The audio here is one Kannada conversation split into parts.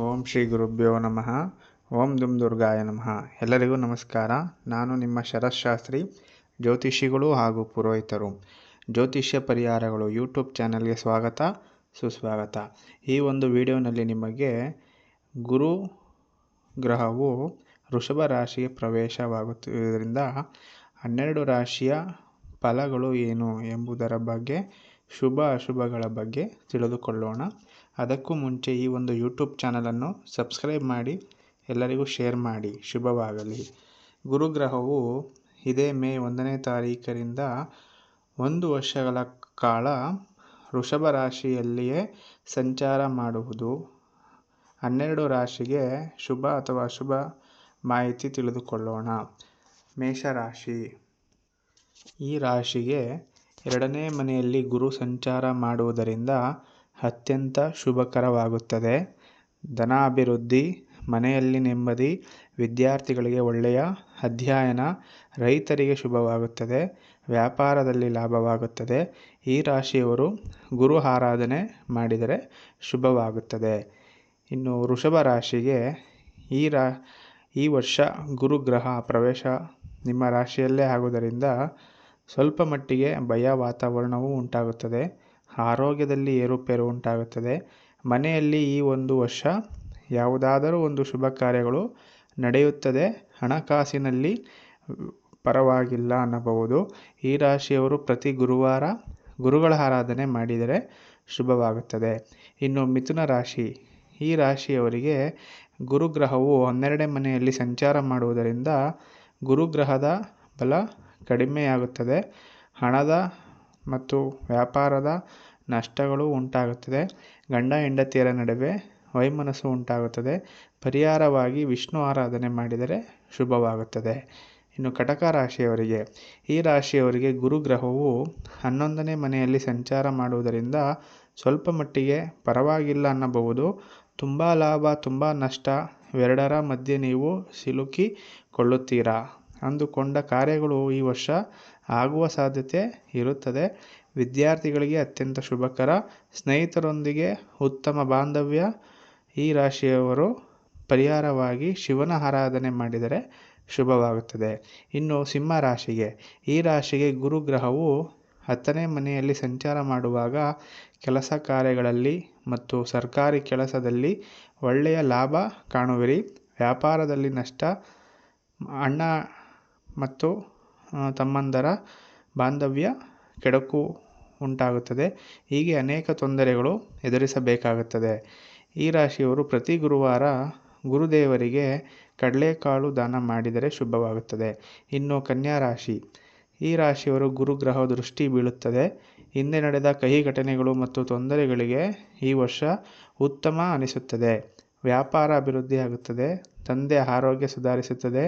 ಓಂ ಶ್ರೀ ಗುರುಭ್ಯೋ ನಮಃ. ಓಂ ದುಂ ದುರ್ಗಾಯ ನಮಃ. ಎಲ್ಲರಿಗೂ ನಮಸ್ಕಾರ. ನಾನು ನಿಮ್ಮ ಶರಶಾಸ್ತ್ರಿ ಶಾಸ್ತ್ರಿ ಜ್ಯೋತಿಷಿಗಳು ಹಾಗೂ ಪುರೋಹಿತರು. ಜ್ಯೋತಿಷ್ಯ ಪರಿಹಾರಗಳು ಯೂಟ್ಯೂಬ್ ಚಾನಲ್ಗೆ ಸ್ವಾಗತ, ಸುಸ್ವಾಗತ. ಈ ಒಂದು ವಿಡಿಯೋನಲ್ಲಿ ನಿಮಗೆ ಗುರು ಗ್ರಹವು ವೃಷಭ ರಾಶಿಗೆ ಪ್ರವೇಶವಾಗುತ್ತಿರುವುದರಿಂದ ಹನ್ನೆರಡು ರಾಶಿಯ ಫಲಗಳು ಏನು ಎಂಬುದರ ಬಗ್ಗೆ, ಶುಭ ಅಶುಭಗಳ ಬಗ್ಗೆ ತಿಳಿದುಕೊಳ್ಳೋಣ. ಅದಕ್ಕೂ ಮುಂಚೆ ಈ ಒಂದು ಯೂಟ್ಯೂಬ್ ಚಾನಲನ್ನು ಸಬ್ಸ್ಕ್ರೈಬ್ ಮಾಡಿ, ಎಲ್ಲರಿಗೂ ಶೇರ್ ಮಾಡಿ. ಶುಭವಾಗಲಿ. ಗುರುಗ್ರಹವು ಇದೇ ಮೇ ಒಂದನೇ ತಾರೀಕರಿಂದ ಒಂದು ವರ್ಷಗಳ ಕಾಲ ವೃಷಭ ರಾಶಿಯಲ್ಲಿಯೇ ಸಂಚಾರ ಮಾಡುವುದು. ಹನ್ನೆರಡು ರಾಶಿಗೆ ಶುಭ ಅಥವಾ ಅಶುಭ ಮಾಹಿತಿ ತಿಳಿದುಕೊಳ್ಳೋಣ. ಮೇಷರಾಶಿ. ಈ ರಾಶಿಗೆ ಎರಡನೇ ಮನೆಯಲ್ಲಿ ಗುರು ಸಂಚಾರ ಮಾಡುವುದರಿಂದ ಅತ್ಯಂತ ಶುಭಕರವಾಗುತ್ತದೆ. ಧನಾಭಿವೃದ್ಧಿ, ಮನೆಯಲ್ಲಿ ನೆಮ್ಮದಿ, ವಿದ್ಯಾರ್ಥಿಗಳಿಗೆ ಒಳ್ಳೆಯ ಅಧ್ಯಯನ ರೈತರಿಗೆ ಶುಭವಾಗುತ್ತದೆ. ವ್ಯಾಪಾರದಲ್ಲಿ ಲಾಭವಾಗುತ್ತದೆ. ಈ ರಾಶಿಯವರು ಗುರು ಆರಾಧನೆ ಮಾಡಿದರೆ ಶುಭವಾಗುತ್ತದೆ. ಇನ್ನು ವೃಷಭ ರಾಶಿಗೆ ಈ ರಾ, ಈ ವರ್ಷ ಗುರುಗ್ರಹ ಪ್ರವೇಶ ನಿಮ್ಮ ರಾಶಿಯಲ್ಲೇ ಆಗುವುದರಿಂದ ಸ್ವಲ್ಪ ಮಟ್ಟಿಗೆ ಭಯ ವಾತಾವರಣವು ಉಂಟಾಗುತ್ತದೆ. ಆರೋಗ್ಯದಲ್ಲಿ ಏರುಪೇರು ಉಂಟಾಗುತ್ತದೆ. ಮನೆಯಲ್ಲಿ ಈ ಒಂದು ವರ್ಷ ಯಾವುದಾದರೂ ಒಂದು ಶುಭ ಕಾರ್ಯಗಳು ನಡೆಯುತ್ತದೆ. ಹಣಕಾಸಿನಲ್ಲಿ ಪರವಾಗಿಲ್ಲ ಅನ್ನಬಹುದು. ಈ ರಾಶಿಯವರು ಪ್ರತಿ ಗುರುವಾರ ಗುರುಗಳ ಆರಾಧನೆ ಮಾಡಿದರೆ ಶುಭವಾಗುತ್ತದೆ. ಇನ್ನು ಮಿಥುನ ರಾಶಿ, ಈ ರಾಶಿಯವರಿಗೆ ಗುರುಗ್ರಹವು ಹನ್ನೆರಡೇ ಮನೆಯಲ್ಲಿ ಸಂಚಾರ ಮಾಡುವುದರಿಂದ ಗುರುಗ್ರಹದ ಬಲ ಕಡಿಮೆಯಾಗುತ್ತದೆ. ಹಣದ ಮತ್ತು ವ್ಯಾಪಾರದ ನಷ್ಟಗಳು ಉಂಟಾಗುತ್ತದೆ. ಗಂಡ ಹೆಂಡತಿಯರ ನಡುವೆ ವೈಮನಸ್ಸು ಉಂಟಾಗುತ್ತದೆ. ಪರಿಹಾರವಾಗಿ ವಿಷ್ಣು ಆರಾಧನೆ ಮಾಡಿದರೆ ಶುಭವಾಗುತ್ತದೆ. ಇನ್ನು ಕಟಕ ರಾಶಿಯವರಿಗೆ, ಈ ರಾಶಿಯವರಿಗೆ ಗುರುಗ್ರಹವು ಹನ್ನೊಂದನೇ ಮನೆಯಲ್ಲಿ ಸಂಚಾರ ಮಾಡುವುದರಿಂದ ಸ್ವಲ್ಪ ಮಟ್ಟಿಗೆ ಪರವಾಗಿಲ್ಲ ಅನ್ನಬಹುದು. ತುಂಬ ಲಾಭ, ತುಂಬ ನಷ್ಟ, ಇವೆರಡರ ಮಧ್ಯೆ ನೀವು ಸಿಲುಕಿಕೊಳ್ಳುತ್ತೀರಾ? ಅಂದುಕೊಂಡ ಕಾರ್ಯಗಳು ಈ ವರ್ಷ ಆಗುವ ಸಾಧ್ಯತೆ ಇರುತ್ತದೆ. ವಿದ್ಯಾರ್ಥಿಗಳಿಗೆ ಅತ್ಯಂತ ಶುಭಕರ. ಸ್ನೇಹಿತರೊಂದಿಗೆ ಉತ್ತಮ ಬಾಂಧವ್ಯ. ಈ ರಾಶಿಯವರು ಪರಿಹಾರವಾಗಿ ಶಿವನ ಆರಾಧನೆ ಮಾಡಿದರೆ ಶುಭವಾಗುತ್ತದೆ. ಇನ್ನು ಸಿಂಹ ರಾಶಿಗೆ. ಈ ರಾಶಿಗೆ ಗುರುಗ್ರಹವು ಹತ್ತನೇ ಮನೆಯಲ್ಲಿ ಸಂಚಾರ ಮಾಡುವಾಗ ಕೆಲಸ ಕಾರ್ಯಗಳಲ್ಲಿ ಮತ್ತು ಸರ್ಕಾರಿ ಕೆಲಸದಲ್ಲಿ ಒಳ್ಳೆಯ ಲಾಭ ಕಾಣುವಿರಿ. ವ್ಯಾಪಾರದಲ್ಲಿ ನಷ್ಟ, ಅಣ್ಣ ಮತ್ತು ತಮ್ಮಂದರ ಬಾಂಧವ್ಯ ಕೆಡುಕು ಉಂಟಾಗುತ್ತದೆ. ಹೀಗೆ ಅನೇಕ ತೊಂದರೆಗಳು ಎದುರಿಸಬೇಕಾಗುತ್ತದೆ. ಈ ರಾಶಿಯವರು ಪ್ರತಿ ಗುರುವಾರ ಗುರುದೇವರಿಗೆ ಕಡಲೆಕಾಳು ದಾನ ಮಾಡಿದರೆ ಶುಭವಾಗುತ್ತದೆ. ಇನ್ನು ಕನ್ಯಾ ರಾಶಿ. ಈ ರಾಶಿಯವರು ಗುರುಗ್ರಹ ದೃಷ್ಟಿ ಬೀಳುತ್ತದೆ. ಹಿಂದೆ ನಡೆದ ಕಹಿ ಘಟನೆಗಳು ಮತ್ತು ತೊಂದರೆಗಳಿಗೆ ಈ ವರ್ಷ ಉತ್ತಮ ಅನಿಸುತ್ತದೆ. ವ್ಯಾಪಾರ ಅಭಿವೃದ್ಧಿಯಾಗುತ್ತದೆ ತಂದೆ ಆರೋಗ್ಯ ಸುಧಾರಿಸುತ್ತದೆ,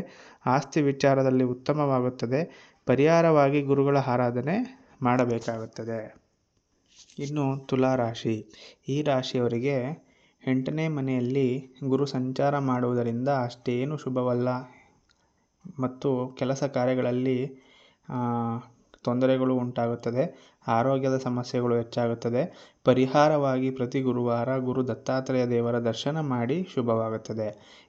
ಆಸ್ತಿ ವಿಚಾರದಲ್ಲಿ ಉತ್ತಮವಾಗುತ್ತದೆ, ಪರಿಹಾರವಾಗಿ ಗುರುಗಳ ಆರಾಧನೆ ಮಾಡಬೇಕಾಗುತ್ತದೆ. ಇನ್ನು ತುಲಾ ರಾಶಿ. ಈ ರಾಶಿಯವರಿಗೆ ಎಂಟನೇ ಮನೆಯಲ್ಲಿ ಗುರು ಸಂಚಾರ ಮಾಡುವುದರಿಂದ ಅಷ್ಟೇನು ಶುಭವಲ್ಲ. ಮತ್ತು ಕೆಲಸ ಕಾರ್ಯಗಳಲ್ಲಿ ತೊಂದರೆಗಳು ಉಂಟಾಗುತ್ತದೆ, ಆರೋಗ್ಯದ ಸಮಸ್ಯೆಗಳು ಹೆಚ್ಚಾಗುತ್ತದೆ. ಪರಿಹಾರವಾಗಿ ಪ್ರತಿ ಗುರುವಾರ ಗುರು ದತ್ತಾತ್ರೇಯ ದೇವರ ದರ್ಶನ ಮಾಡಿ ಶುಭವಾಗುತ್ತದೆ.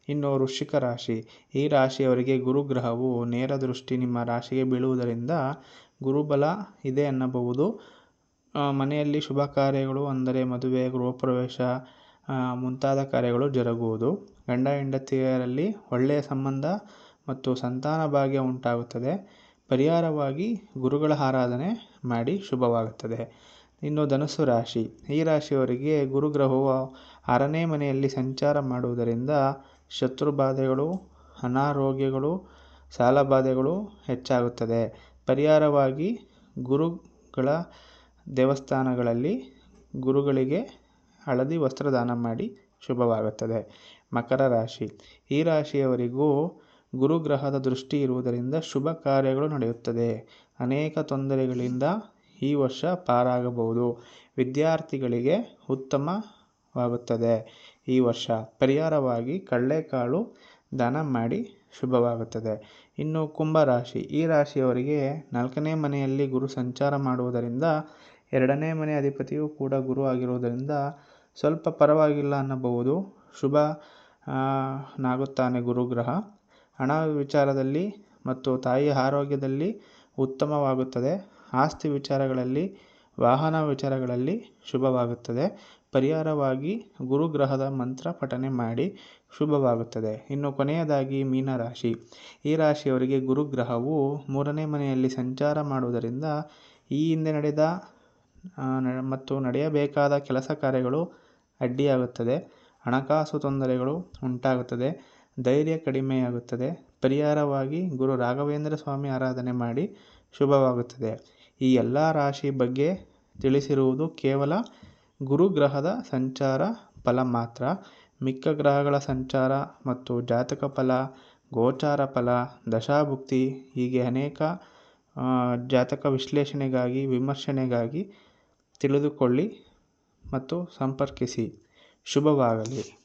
ಇನ್ನು ವೃಶ್ಚಿಕ ರಾಶಿ. ಈ ರಾಶಿಯವರಿಗೆ ಗುರುಗ್ರಹವು ನೇರ ದೃಷ್ಟಿ ನಿಮ್ಮ ರಾಶಿಗೆ ಬೀಳುವುದರಿಂದ ಗುರುಬಲ ಇದೆ ಎನ್ನಬಹುದು. ಮನೆಯಲ್ಲಿ ಶುಭ ಕಾರ್ಯಗಳು ಅಂದರೆ ಮದುವೆ, ಗೃಹಪ್ರವೇಶ ಮುಂತಾದ ಕಾರ್ಯಗಳು ಜರುಗುವುದು. ಗಂಡ ಹೆಂಡತಿಯರಲ್ಲಿ ಒಳ್ಳೆಯ ಸಂಬಂಧ ಮತ್ತು ಸಂತಾನ ಭಾಗ್ಯ ಉಂಟಾಗುತ್ತದೆ. ಪರಿಹಾರವಾಗಿ ಗುರುಗಳ ಆರಾಧನೆ ಮಾಡಿ ಶುಭವಾಗುತ್ತದೆ. ಇನ್ನು ಧನುಸ್ಸು ರಾಶಿ. ಈ ರಾಶಿಯವರಿಗೆ ಗುರುಗ್ರಹವು ಆರನೇ ಮನೆಯಲ್ಲಿ ಸಂಚಾರ ಮಾಡುವುದರಿಂದ ಶತ್ರುಬಾಧೆಗಳು ಅನಾರೋಗ್ಯಗಳು ಸಾಲಬಾಧೆಗಳು ಹೆಚ್ಚಾಗುತ್ತದೆ. ಪರಿಹಾರವಾಗಿ ಗುರುಗಳ ದೇವಸ್ಥಾನಗಳಲ್ಲಿ ಗುರುಗಳಿಗೆ ಹಳದಿ ವಸ್ತ್ರದಾನ ಮಾಡಿ ಶುಭವಾಗುತ್ತದೆ. ಮಕರ ರಾಶಿ. ಈ ರಾಶಿಯವರಿಗೂ ಗುರುಗ್ರಹದ ದೃಷ್ಟಿ ಇರುವುದರಿಂದ ಶುಭ ಕಾರ್ಯಗಳು ನಡೆಯುತ್ತದೆ. ಅನೇಕ ತೊಂದರೆಗಳಿಂದ ಈ ವರ್ಷ ಪಾರಾಗಬಹುದು. ವಿದ್ಯಾರ್ಥಿಗಳಿಗೆ ಉತ್ತಮವಾಗುತ್ತದೆ. ಈ ವರ್ಷ ಪರಿಹಾರವಾಗಿ ಕಡಲೆಕಾಳು ದಾನ ಮಾಡಿ ಶುಭವಾಗುತ್ತದೆ. ಇನ್ನು ಕುಂಭರಾಶಿ. ಈ ರಾಶಿಯವರಿಗೆ ನಾಲ್ಕನೇ ಮನೆಯಲ್ಲಿ ಗುರು ಸಂಚಾರ ಮಾಡುವುದರಿಂದ ಎರಡನೇ ಮನೆ ಅಧಿಪತಿಯೂ ಕೂಡ ಗುರು ಆಗಿರುವುದರಿಂದ ಸ್ವಲ್ಪ ಪರವಾಗಿಲ್ಲ ಅನ್ನಬಹುದು. ಶುಭ ನಾಗುತ್ತಾನೆ ಗುರುಗ್ರಹ. ಹಣ ವಿಚಾರದಲ್ಲಿ ಮತ್ತು ತಾಯಿಯ ಆರೋಗ್ಯದಲ್ಲಿ ಉತ್ತಮವಾಗುತ್ತದೆ. ಆಸ್ತಿ ವಿಚಾರಗಳಲ್ಲಿ, ವಾಹನ ವಿಚಾರಗಳಲ್ಲಿ ಶುಭವಾಗುತ್ತದೆ. ಪರಿಹಾರವಾಗಿ ಗುರುಗ್ರಹದ ಮಂತ್ರ ಪಠನೆ ಮಾಡಿ ಶುಭವಾಗುತ್ತದೆ. ಇನ್ನು ಕೊನೆಯದಾಗಿ ಮೀನರಾಶಿ ಈ ರಾಶಿಯವರಿಗೆ ಗುರುಗ್ರಹವು ಮೂರನೇ ಮನೆಯಲ್ಲಿ ಸಂಚಾರ ಮಾಡುವುದರಿಂದ ಈ ಹಿಂದೆ ನಡೆದ ಮತ್ತು ನಡೆಯಬೇಕಾದ ಕೆಲಸ ಕಾರ್ಯಗಳು ಅಡ್ಡಿಯಾಗುತ್ತದೆ. ಹಣಕಾಸು ತೊಂದರೆಗಳು ಉಂಟಾಗುತ್ತದೆ. ಧೈರ್ಯ ಕಡಿಮೆಯಾಗುತ್ತದೆ. ಪರಿಹಾರವಾಗಿ ಗುರು ರಾಘವೇಂದ್ರ ಸ್ವಾಮಿ ಆರಾಧನೆ ಮಾಡಿ ಶುಭವಾಗುತ್ತದೆ. ಈ ಎಲ್ಲ ರಾಶಿ ಬಗ್ಗೆ ತಿಳಿಸಿರುವುದು ಕೇವಲ ಗುರುಗ್ರಹದ ಸಂಚಾರ ಫಲ ಮಾತ್ರ. ಮಿಕ್ಕ ಗ್ರಹಗಳ ಸಂಚಾರ ಮತ್ತು ಜಾತಕ ಫಲ, ಗೋಚಾರ ಫಲ, ದಶಾಭುಕ್ತಿ ಹೀಗೆ ಅನೇಕ ಜಾತಕ ವಿಶ್ಲೇಷಣೆಗಾಗಿ, ವಿಮರ್ಶನೆಗಾಗಿ ತಿಳಿದುಕೊಳ್ಳಿ ಮತ್ತು ಸಂಪರ್ಕಿಸಿ. ಶುಭವಾಗಲಿ.